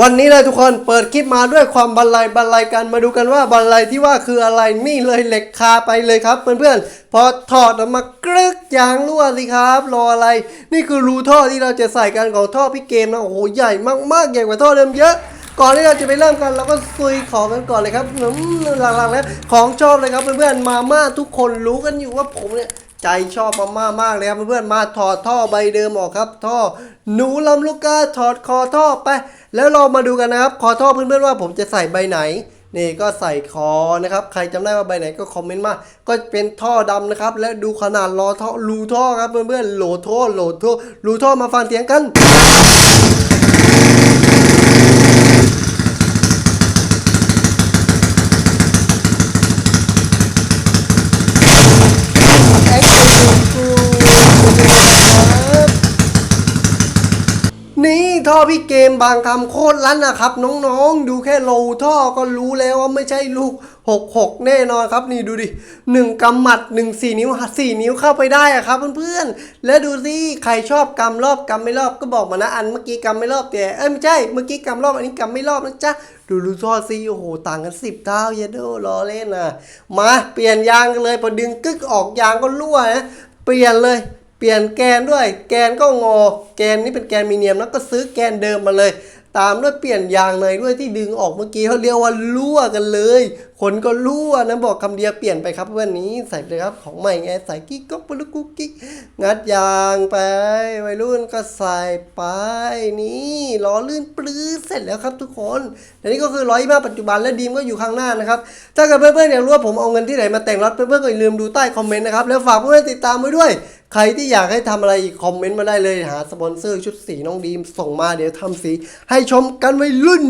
วันนี้เลยทุกคนเปิดคลิปมาด้วยความบันไลบรรลัยกันมาดูกันว่าบันไลที่ว่าคืออะไรนี่เลยเหล็กคาไปเลยครับเพื่อนๆพอถอดออกมากรึกยางรั่วสิครับ รออะไร นี่คือรูท่อที่เราจะใส่กันของท่อพี่เกมนะโอ้โหใหญ่มากๆใหญ่กว่าท่อเดิมเยอะ ก่อนที่เราจะไปเริ่มกันเราก็ซุยของกันก่อนเลยครับหลักๆแล้วของชอบเลยครับเพื่อนๆมาม่าทุกคนรู้กันอยู่ว่าผมเนี่ยใจชอบมาม่ามากเลยครับเพื่อนๆมาถอดท่อใบเดิมออกครับ ท่อหนูลำลูกกาถอดคอท่อไป แล้วเรามาดูกันนะครับคอท่อเพื่อนๆว่าผมจะใส่ใบไหนนี่ก็ใส่คอนะครับ ใครจำได้ว่าใบไหนก็คอมเมนต์มา ก็เป็นท่อดำนะครับ และดูขนาดล้อท่อรูท่อครับเพื่อนๆโหลท่อโหลท่อรูท่อมาฟังเสียงกัน แอคทีฟกู นี่ท่อพี่เกมบางคำโคตรลั่นนะครับ น้องๆ ดูแค่โลท่อก็รู้แล้วว่าไม่ใช่ลูก 66 แน่นอนครับ นี่ดูดิหนึ่งกำหมัดหนึ่งสี่นิ้วสี่นิ้วเข้าไปได้อะครับเพื่อนๆ และดูสิใครชอบกำรอบกำไม่รอบก็บอกมานะอันเมื่อกี้กำไม่รอบแต่เอ้ยไม่ใช่เมื่อกี้กำรอบอันนี้กำไม่รอบนะจ๊ะดูดูท่อสิโอ้โหต่างกันสิบเท่าเยอะโดรอเล่นนะมาเปลี่ยนยางกันเลยพอดึงกึกออกยางก็รั่วนะเปลี่ยนเลย ปลี่ยนแกนด้วย แกนก็งอ แกนนี่เป็นแกนมีเนียมแล้วก็ซื้อแกนเดิมมาเลย ตามด้วยเปลี่ยนยางในด้วยที่ดึงออกเมื่อกี้เขาเรียกว่ารั่วกันเลยขนก็รั่วนะบอกคำเดียวเปลี่ยนไปครับเพื่อนนี้ใส่เลยครับของใหม่ไงใส่กิ๊กก๊อกปลุกกุ๊กกิ๊กงัดยางไปวัยรุ่นก็ใส่ไปนี่ล้อลื่นปลื้อเสร็จแล้วครับทุกคนและนี่ก็คือร้อยมาปัจจุบันและดีมก็อยู่ข้างหน้านะครับถ้าเกิดเพื่อนๆอยากรู้ว่าผมเอาเงินที่ไหนมาแต่งรถเพื่อนๆก็อย่าลืมดูใต้คอมเมนต์นะครับแล้วฝากเพื่อนๆติดตามไว้ด้วย ใครที่อยากให้ทำอะไรคอมเมนต์มาได้เลยหาสปอนเซอร์ชุดสีน้องดีมส่งมาเดี๋ยวทำสีให้ชมกันไว้รุ่น